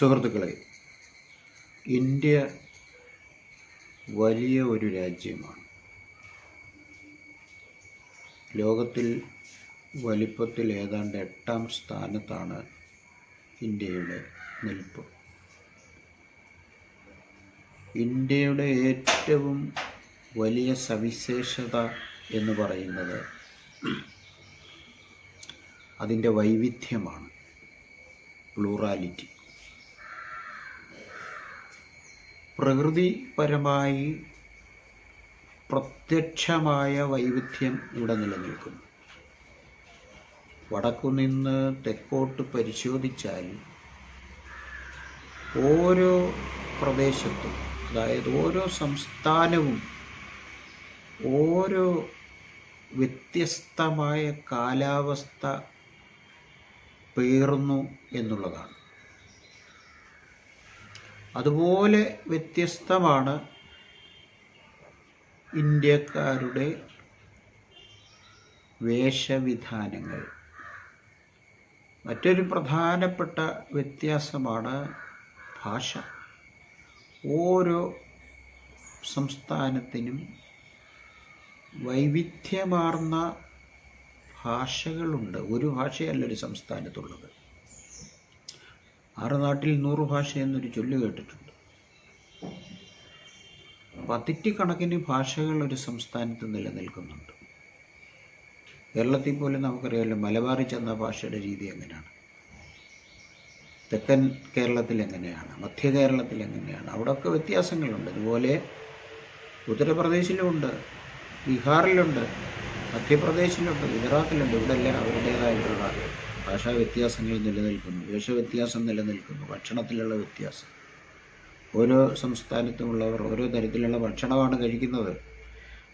സുഹൃത്തുക്കളെ ഇന്ത്യ വലിയ ഒരു രാജ്യമാണ്. ലോകത്തിൽ വലിപ്പത്തിൽ ഏതാണ്ട് എട്ടാം സ്ഥാനത്താണ് ഇന്ത്യയുടെ നിൽപ്പ്. ഇന്ത്യയുടെ ഏറ്റവും വലിയ സവിശേഷത എന്ന് പറയുന്നത് അതിന്റെ വൈവിധ്യമാണ് പ്ലൂറാലിറ്റി. പ്രകൃതിപരമായി പ്രത്യക്ഷമായ വൈവിധ്യം ഇവിടെ നിലനിൽക്കുന്നു. വടക്കുനിന്ന് തെക്കോട്ട് പരിശോധിച്ചാൽ ഓരോ പ്രദേശത്തും അതായത് ഓരോ സംസ്ഥാനവും ഓരോ വ്യത്യസ്തമായ കാലാവസ്ഥ പേറുന്നു എന്നുള്ളതാണ്. അതുപോലെ വ്യത്യസ്തമാണ് ഇന്ത്യക്കാരുടെ വേഷവിധാനങ്ങൾ. മറ്റൊരു പ്രധാനപ്പെട്ട വ്യത്യാസമാണ് ഭാഷ. ഓരോ സംസ്ഥാനത്തിനും വൈവിധ്യമാർന്ന ഭാഷകളുണ്ട്. ഒരു ഭാഷയല്ല ഒരു സംസ്ഥാനത്തുള്ളത്. ആറ് നാട്ടിൽ നൂറ് ഭാഷ എന്നൊരു ചൊല്ല് കേട്ടിട്ടുണ്ട്. പതിറ്റിക്കണക്കിന് ഭാഷകൾ ഒരു സംസ്ഥാനത്ത് നിലനിൽക്കുന്നുണ്ട്. കേരളത്തിൽ പോലും നമുക്കറിയാമല്ലോ മലബാറിൽ ചെന്ന ഭാഷയുടെ രീതി എങ്ങനെയാണ്? തെക്കൻ കേരളത്തിൽ എങ്ങനെയാണ്? മധ്യ കേരളത്തിൽ എങ്ങനെയാണ്? അവിടെയൊക്കെ വ്യത്യാസങ്ങളുണ്ട്. അതുപോലെ ഉത്തർപ്രദേശിലുമുണ്ട് ബീഹാറിലുണ്ട് മധ്യപ്രദേശിലുണ്ട് ഗുജറാത്തിലുണ്ട്. ഇവിടെല്ലാം അവരുടേതായിട്ടുള്ള ഭാഷാ വ്യത്യാസങ്ങൾ നിലനിൽക്കുന്നു. വേഷവ്യത്യാസം നിലനിൽക്കുന്നു. ഭക്ഷണത്തിലുള്ള വ്യത്യാസം. ഓരോ സംസ്ഥാനത്തുമുള്ളവർ ഓരോ തരത്തിലുള്ള ഭക്ഷണമാണ് കഴിക്കുന്നത്.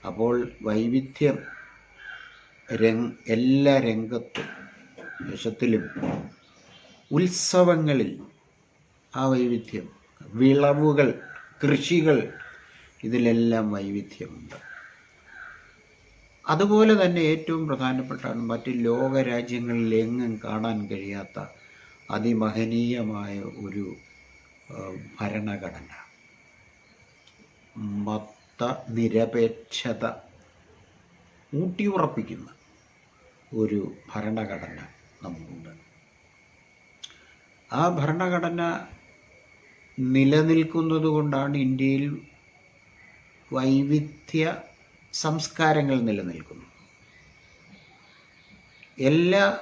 അപ്പോൾ വൈവിധ്യം രംഗ് എല്ലാ രംഗത്തും വേഷത്തിലും ഉത്സവങ്ങളിൽ ആ വൈവിധ്യം വിളവുകൾ കൃഷികൾ ഇതിലെല്ലാം വൈവിധ്യമുണ്ട്. അതുപോലെ തന്നെ ഏറ്റവും പ്രധാനപ്പെട്ടാണ് മറ്റ് ലോകരാജ്യങ്ങളിൽ എങ്ങും കാണാൻ കഴിയാത്ത അതിമഹനീയമായ ഒരു ഭരണഘടന. മത നിരപേക്ഷത ഊട്ടിയുറപ്പിക്കുന്ന ഒരു ഭരണഘടന നമുക്കുണ്ട്. ആ ഭരണഘടന നിലനിൽക്കുന്നത് കൊണ്ടാണ് ഇന്ത്യയിൽ വൈവിധ്യ സംസ്കാരങ്ങൾ നിലനിൽക്കുന്നു. എല്ലാ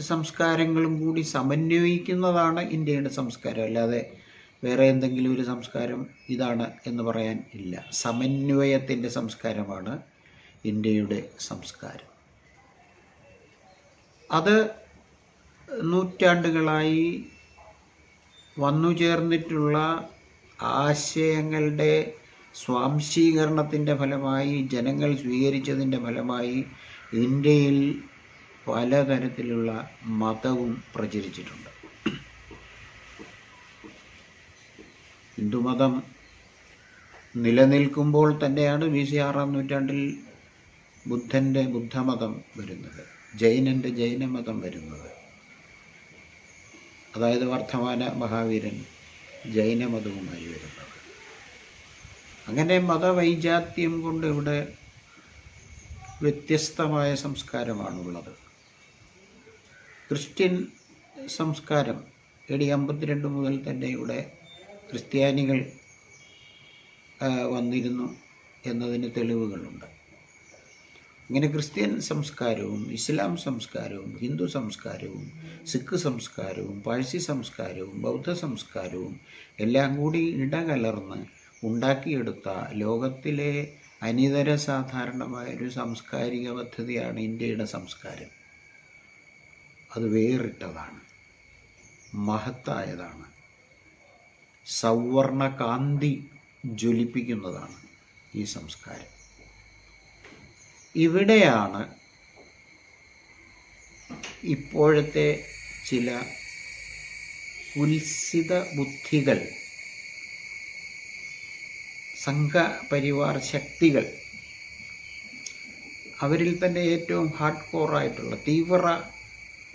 സംസ്കാരങ്ങളും കൂടി സമന്വയിക്കുന്നതാണ് ഇന്ത്യയുടെ സംസ്കാരം. അല്ലാതെ വേറെ എന്തെങ്കിലും ഒരു സംസ്കാരം ഇതാണ് എന്ന് പറയാൻ ഇല്ല. സമന്വയത്തിന്റെ സംസ്കാരമാണ് ഇന്ത്യയുടെ സംസ്കാരം. അത് നൂറ്റാണ്ടുകളായി വന്നു ചേർന്നിട്ടുള്ള ആശയങ്ങളുടെ സ്വാംശീകരണത്തിന്റെ ഫലമായി ജനങ്ങൾ സ്വീകരിച്ചതിന്റെ ഫലമായി ഇന്ത്യയിൽ പലതരത്തിലുള്ള മതവും പ്രചരിച്ചിട്ടുണ്ട്. ഹിന്ദുമതം നിലനിൽക്കുമ്പോൾ തന്നെയാണ് ബി സി ആറാം നൂറ്റാണ്ടിൽ ബുദ്ധന്റെ ബുദ്ധമതം വരുന്നത് ജൈനന്റെ ജൈനമതം വരുന്നത്. അതായത് വർദ്ധമാന മഹാവീരൻ ജൈനമതവുമായി വരുന്നത്. അങ്ങനെ മതവൈജാത്യം കൊണ്ട് ഇവിടെ വ്യത്യസ്തമായ സംസ്കാരമാണുള്ളത്. ക്രിസ്ത്യൻ സംസ്കാരം എ ഡി അമ്പത്തിരണ്ട് മുതൽ തന്നെ ഇവിടെ ക്രിസ്ത്യാനികൾ വന്നിരുന്നു എന്നതിന് തെളിവുകളുണ്ട്. ഇങ്ങനെ ക്രിസ്ത്യൻ സംസ്കാരവും ഇസ്ലാം സംസ്കാരവും ഹിന്ദു സംസ്കാരവും സിഖ് സംസ്കാരവും പാഴ്സി സംസ്കാരവും ബൗദ്ധ സംസ്കാരവും എല്ലാം കൂടി ഇടകലർന്ന് ഉണ്ടാക്കിയെടുത്ത ലോകത്തിലെ അനിതര സാധാരണമായ ഒരു സാംസ്കാരിക പദ്ധതിയാണ് ഇന്ത്യയുടെ സംസ്കാരം. അത് വേറിട്ടതാണ്. മഹത്തായതാണ്. സൗവർണ കാന്തി ജ്വലിപ്പിക്കുന്നതാണ് ഈ സംസ്കാരം. ഇവിടെയാണ് ഇപ്പോഴത്തെ ചില ഉത്സിത ബുദ്ധികൾ സംഘപരിവാർ ശക്തികൾ അവരിൽ തന്നെ ഏറ്റവും ഹാർഡ് കോറായിട്ടുള്ള തീവ്ര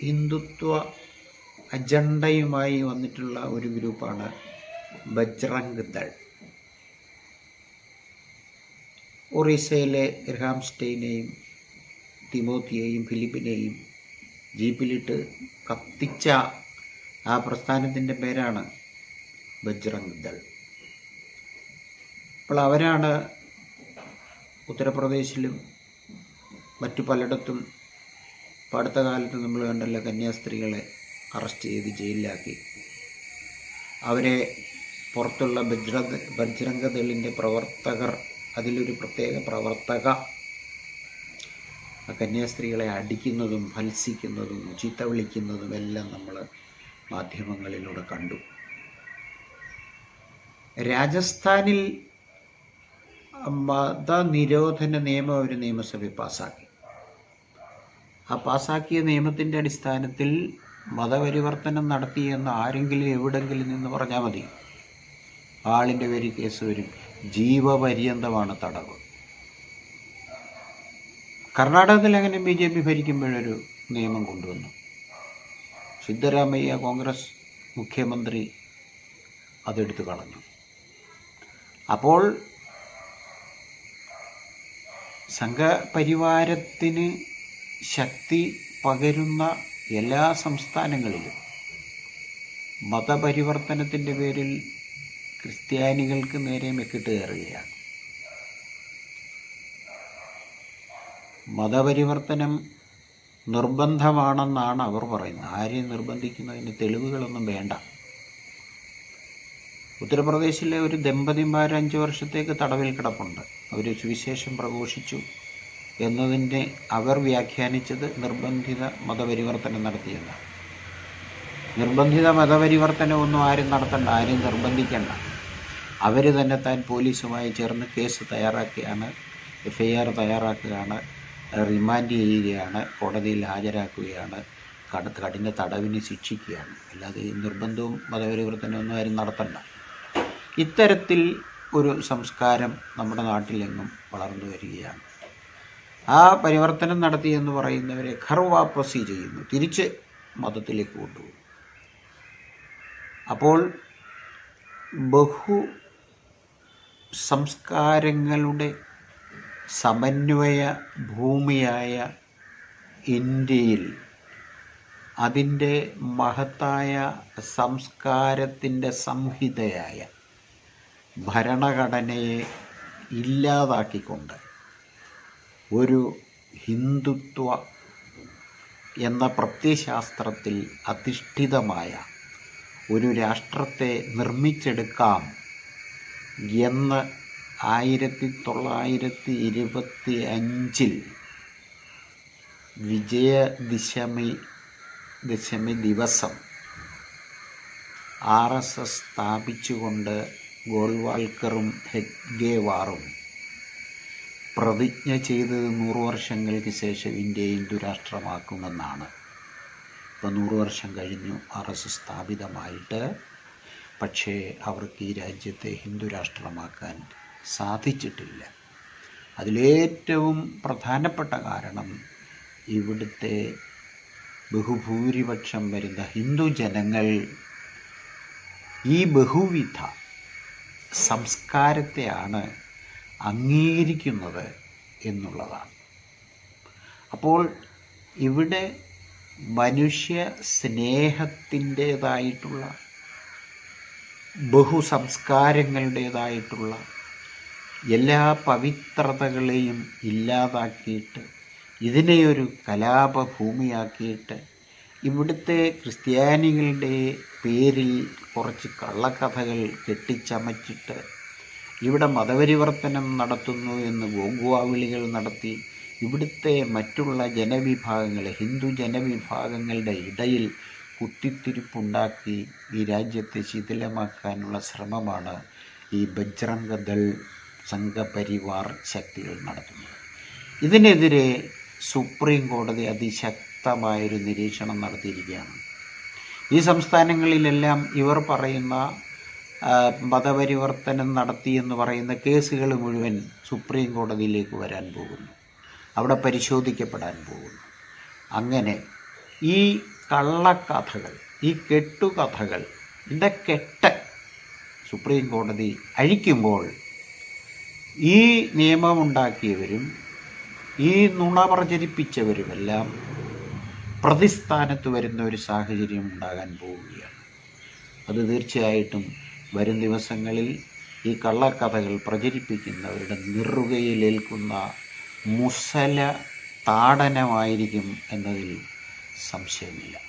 ഹിന്ദുത്വ അജണ്ടയുമായി വന്നിട്ടുള്ള ഒരു ഗ്രൂപ്പാണ് ബജ്രംഗ് ദൾ. ഒറീസയിലെ ഗ്രാംസ്റ്റൈനെയും തിമോത്തിയെയും ഫിലിപ്പിനെയും ജീപ്പിലിട്ട് കത്തിച്ച ആ പ്രസ്ഥാനത്തിന്റെ പേരാണ് ബജ്രംഗ് ദൾ. അപ്പോൾ അവരാണ് ഉത്തർപ്രദേശിലും മറ്റു പലയിടത്തും ഇപ്പോൾ അടുത്ത കാലത്ത് നമ്മൾ കണ്ടല്ല കന്യാസ്ത്രീകളെ അറസ്റ്റ് ചെയ്ത് ജയിലിലാക്കി. അവരെ പുറത്തുള്ള ബജ്ര ബജ്രംഗദളിന്റെ പ്രവർത്തകർ അതിലൊരു പ്രത്യേക പ്രവർത്തക കന്യാസ്ത്രീകളെ അടിക്കുന്നതും ഭത്സിക്കുന്നതും ചീത്ത വിളിക്കുന്നതും എല്ലാം നമ്മൾ മാധ്യമങ്ങളിലൂടെ കണ്ടു. രാജസ്ഥാനിൽ മതനിരോധന നിയമം അവർ നിയമസഭയിൽ പാസ്സാക്കി ആ പാസ്സാക്കിയ നിയമത്തിന്റെ അടിസ്ഥാനത്തിൽ മതപരിവർത്തനം നടത്തിയെന്ന് ആരെങ്കിലും എവിടെങ്കിലും നിന്ന് പറഞ്ഞാൽ മതി. ആളിന്റെ പേര് കേസ് വരും. ജീവപര്യന്തമാണ് തടവ്. കർണാടകത്തിൽ അങ്ങനെ ബി ജെ പി ഭരിക്കുമ്പോഴൊരു നിയമം കൊണ്ടുവന്നു. സിദ്ധരാമയ്യ കോൺഗ്രസ് മുഖ്യമന്ത്രി അതെടുത്തു കളഞ്ഞു. അപ്പോൾ സംഘപരിവാരത്തിന് ശക്തി പകരുന്ന എല്ലാ സംസ്ഥാനങ്ങളിലും മതപരിവർത്തനത്തിന്റെ പേരിൽ ക്രിസ്ത്യാനികൾക്ക് നേരെ മെക്കിട്ട് കയറുകയാണ്. മതപരിവർത്തനം നിർബന്ധമാണെന്നാണ് അവർ പറയുന്നത്. ആരെയും നിർബന്ധിക്കുന്നതിന് തെളിവുകളൊന്നും വേണ്ട. ഉത്തർപ്രദേശിലെ ഒരു ദമ്പതിമാർ അഞ്ച് വർഷത്തേക്ക് തടവിൽ കിടപ്പുണ്ട്. അവർ സുവിശേഷം പ്രഘോഷിച്ചു എന്നതിന്റെ അവർ വ്യാഖ്യാനിച്ചത് നിർബന്ധിത മതപരിവർത്തനം നടത്തിയെന്നാണ് നിർബന്ധിത മതപരിവർത്തനമൊന്നും ആരും നടത്തണ്ട ആരും നിർബന്ധിക്കണ്ട. അവർ തന്നെ താൻ പോലീസുമായി ചേർന്ന് കേസ് തയ്യാറാക്കിയാണ് എഫ് ഐ ആർ തയ്യാറാക്കുകയാണ് റിമാൻഡ് ചെയ്യുകയാണ് കോടതിയിൽ ഹാജരാക്കുകയാണ് കട കഠിന തടവിന് ശിക്ഷിക്കുകയാണ്. അല്ലാതെ നിർബന്ധവും മതപരിവർത്തനമൊന്നും ആരും നടത്തണ്ട. ഇത്തരത്തിൽ ഒരു സംസ്കാരം നമ്മുടെ നാട്ടിലെങ്ങും വളർന്നു വരികയാണ്. ആ പരിവർത്തനം നടത്തി എന്ന് പറയുന്നവരെ ഖർവാപ്രസി ചെയ്യുന്നു. തിരിച്ച് മതത്തിലേക്ക് കൊണ്ടുപോകും അപ്പോൾ ബഹു സംസ്കാരങ്ങളുടെ സമന്വയ ഭൂമിയായ ഇന്ത്യയിൽ അതിന്റെ മഹത്തായ സംസ്കാരത്തിന്റെ സംഹിതയായ ഭരണഘടനയെ ഇല്ലാതാക്കിക്കൊണ്ട് ഒരു ഹിന്ദുത്വ എന്ന പ്രത്യയശാസ്ത്രത്തിൽ അധിഷ്ഠിതമായ ഒരു രാഷ്ട്രത്തെ നിർമ്മിച്ചെടുക്കാം എന്ന് ആയിരത്തി തൊള്ളായിരത്തി ഇരുപത്തി അഞ്ചിൽ വിജയദശമി ദശമി ദിവസം ആർ എസ് എസ് സ്ഥാപിച്ചുകൊണ്ട് ഗോൾവാൾക്കറും ഹെഗ്ഗേവാറും പ്രതിജ്ഞ ചെയ്തത് നൂറ് വർഷങ്ങൾക്ക് ശേഷം ഇന്ത്യയെ ഹിന്ദു രാഷ്ട്രമാക്കുമെന്നാണ് ഇപ്പോൾ നൂറ് വർഷം കഴിഞ്ഞു ആർ എസ് സ്ഥാപിതമായിട്ട്. പക്ഷേ അവർക്ക് ഈ രാജ്യത്തെ ഹിന്ദു രാഷ്ട്രമാക്കാൻ സാധിച്ചിട്ടില്ല. അതിലേറ്റവും പ്രധാനപ്പെട്ട കാരണം ഇവിടുത്തെ ബഹുഭൂരിപക്ഷം വരുന്ന ഹിന്ദു ജനങ്ങൾ ഈ ബഹുവിധ സംസ്കാരത്തെയാണ് അംഗീകരിക്കുന്നത് എന്നുള്ളതാണ്. അപ്പോൾ ഇവിടെ മനുഷ്യ സ്നേഹത്തിന്റേതായിട്ടുള്ള ബഹുസംസ്കാരങ്ങളുടേതായിട്ടുള്ള എല്ലാ പവിത്രതകളെയും ഇല്ലാതാക്കിയിട്ട് ഇതിനെ ഒരു കലാപഭൂമിയാക്കിയിട്ട് ഇവിടുത്തെ ക്രിസ്ത്യാനികളുടെ പേരിൽ കുറച്ച് കള്ളക്കഥകൾ കെട്ടിച്ചമച്ചിട്ട് ഇവിടെ മതപരിവർത്തനം നടത്തുന്നു എന്ന് ഗോഗുവാവിളികൾ നടത്തി ഇവിടുത്തെ മറ്റുള്ള ജനവിഭാഗങ്ങളെ ഹിന്ദു ജനവിഭാഗങ്ങളുടെ ഇടയിൽ കുത്തിത്തിരിപ്പുണ്ടാക്കി ഈ രാജ്യത്തെ ശിഥിലമാക്കാനുള്ള ശ്രമമാണ് ഈ ബജ്രംഗദൾ സംഘപരിവാർ ശക്തികൾ നടത്തുന്നത്. ഇതിനെതിരെ സുപ്രീം കോടതി അതിശക്തമായൊരു നിരീക്ഷണം നടത്തിയിരിക്കുകയാണ്. ഈ സംസ്ഥാനങ്ങളിലെല്ലാം ഇവർ പറയുന്ന മതപരിവർത്തനം നടത്തി എന്ന് പറയുന്ന കേസുകൾ മുഴുവൻ സുപ്രീം കോടതിയിലേക്ക് വരാൻ പോകുന്നു. അവിടെ പരിശോധിക്കപ്പെടാൻ പോകുന്നു. അങ്ങനെ ഈ കള്ളക്കഥകൾ ഈ കെട്ടുകഥകൾ ഇതിന്റെ കെട്ട് സുപ്രീം കോടതി അഴിക്കുമ്പോൾ ഈ നിയമമുണ്ടാക്കിയവരും ഈ നുണ പ്രചരിപ്പിച്ചവരുമെല്ലാം പ്രതിസ്ഥാനത്ത് വരുന്ന ഒരു സാഹചര്യം ഉണ്ടാകാൻ പോവുകയാണ്. അത് തീർച്ചയായിട്ടും വരും ദിവസങ്ങളിൽ ഈ കള്ളക്കഥകൾ പ്രചരിപ്പിക്കുന്നവരുടെ നിറുകയിലേൽക്കുന്ന മുസല താടനമായിരിക്കും എന്നതിൽ സംശയമില്ല.